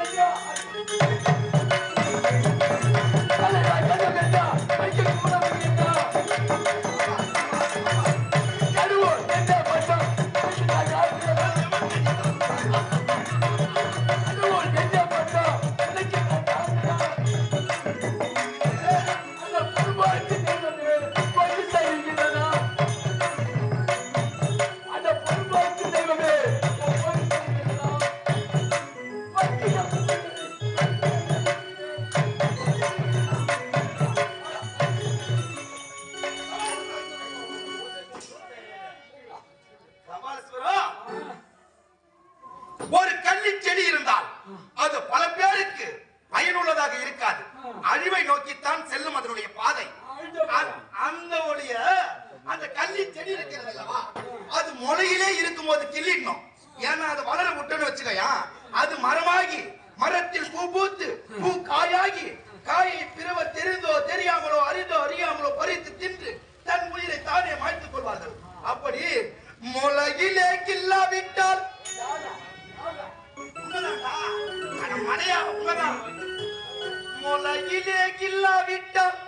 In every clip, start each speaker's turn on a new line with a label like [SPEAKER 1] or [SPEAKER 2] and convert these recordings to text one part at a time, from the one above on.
[SPEAKER 1] ஐயா முளையிலே கில்லாவிட்டால்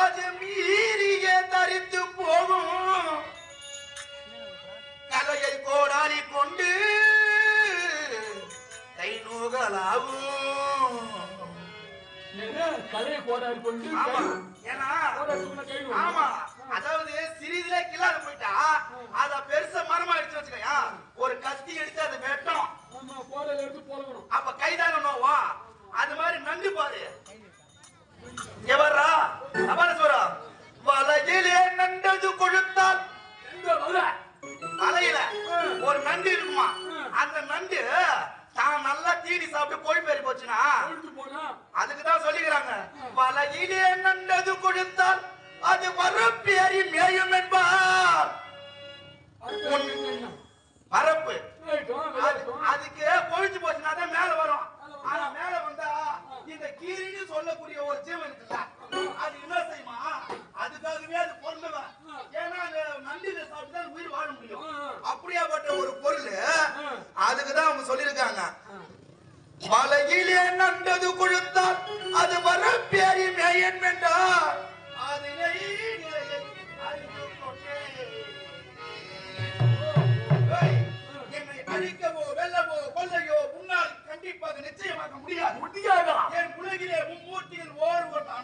[SPEAKER 1] அது மீறியே தரித்து போகும். கலையை கோடாலி கொண்டு கை நூகலாகும்
[SPEAKER 2] கலையை கோடாரி கொண்டு
[SPEAKER 1] ஏன்னா ஆமா. அதாவது சிறிதுல கில்லாத போயிட்டா அத பெருசா மரமா அடிச்சு வச்சுக்கயா. ஒரு கத்தி எடுத்து அதை
[SPEAKER 2] போடணும்.
[SPEAKER 1] அப்ப கைதான நோவா? அது மாதிரி நண்டு பாரு எவரா அபரஸ்வரம் வலையிலே நண்டது கொழுத்தால் வலையில ஒரு நண்டு இருக்குமா? அந்த நண்டு தான் நல்லா தீனி சாப்பிட்டு கொழுப்பேறி போச்சுன்னா?
[SPEAKER 2] எடுத்து போனா?
[SPEAKER 1] அதுக்கு தான் சொல்லிக்கிறாங்க. வலையிலே நண்டது கொழுத்தால் அது வரப்பேறி மேயும் என்பார். பரப்பு அது- அதுக்கு கொழுத்து போச்சுன்னா தான் மேல வரும். ஆனா மேல இந்த கீரின்னு சொல்லக்கூடிய ஒரு ஜீவன் இருக்குல்ல அது என்ன செய்யுமா? அதுக்காகவே அது பொருளுவன் ஏன்னா அந்த நண்டில சாப்பிட்டு தான் உயிர் வாழ முடியும். அப்படியாப்பட்ட ஒரு பொருள் அதுக்கு தான் அவங்க சொல்லியிருக்காங்க. மலையிலே நண்டது கொழுத்தால் அது வரப்பேறி மேயன் வென்றார் முடியாது
[SPEAKER 2] முடியாதா
[SPEAKER 1] என் உலகிலே மும்மூர்த்திகள்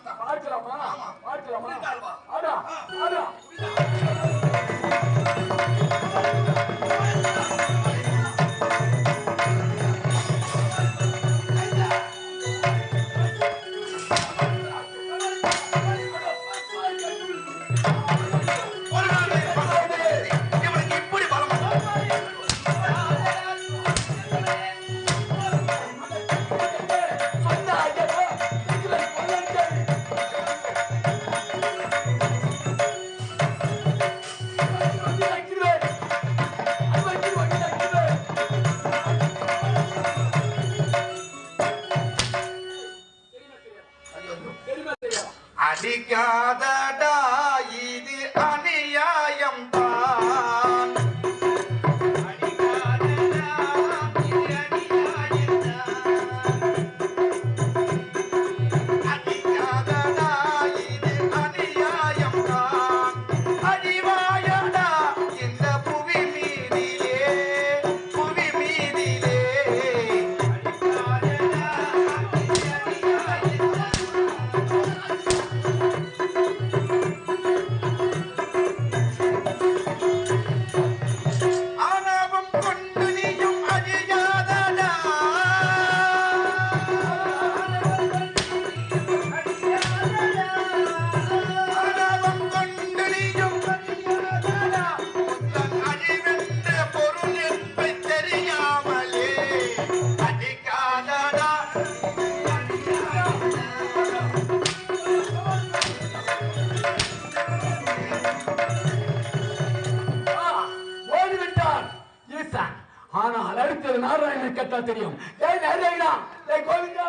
[SPEAKER 1] தான்.
[SPEAKER 2] பார்க்கலாமா
[SPEAKER 1] ஆமா.
[SPEAKER 2] பார்க்கலாமா. ஆடா ஆடா
[SPEAKER 1] அடிக்காதடா
[SPEAKER 2] ஆனால் அடுத்தது நாராயணன் கத்தா தெரியும். ஏய் நாராயணா ஏய் கோவிந்தா.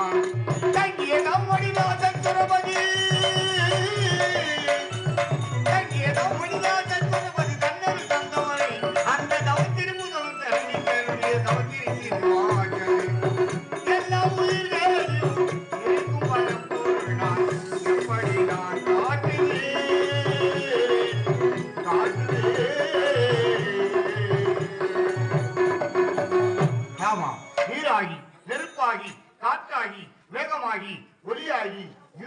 [SPEAKER 3] Thank you.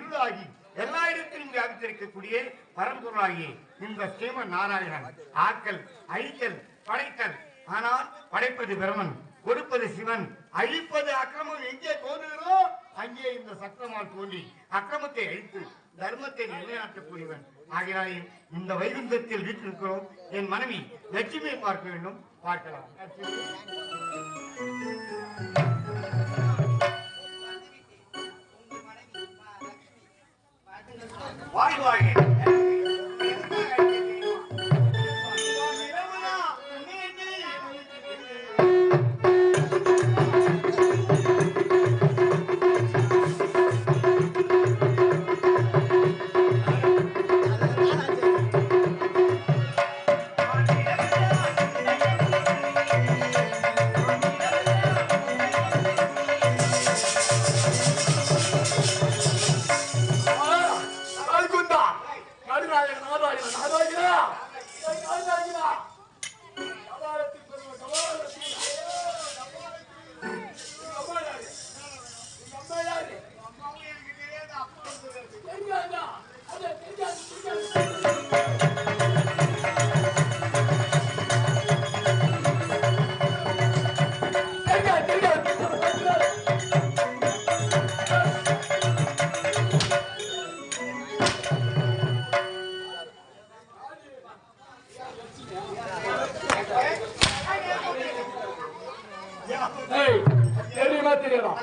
[SPEAKER 3] ஒளியாகி இருளாகி எல்லா இடத்திலும் வியாபித்திருக்கக்கூடிய பரம்பொருளாகி இந்த ஸ்ரீமன் நாராயணன் ஆக்கல் அழித்தல் படைத்தல். ஆனால் படைப்பது பிரமன் கொடுப்பது சிவன். அழிப்பது அக்கிரமம். எங்கே தோன்றுகிறோ அங்கே இந்த சக்கரமால் தோன்றி அக்கிரமத்தை அழித்து தர்மத்தை நிலைநாட்டக்கூடியவன். ஆகினாலே இந்த வைகுந்தத்தில் வீட்டிருக்கிறோம் என் மனைவி லட்சுமியை பார்க்க வேண்டும். பார்க்கலாம். லட்சுமி.
[SPEAKER 2] தெரியுமா தெரியுமா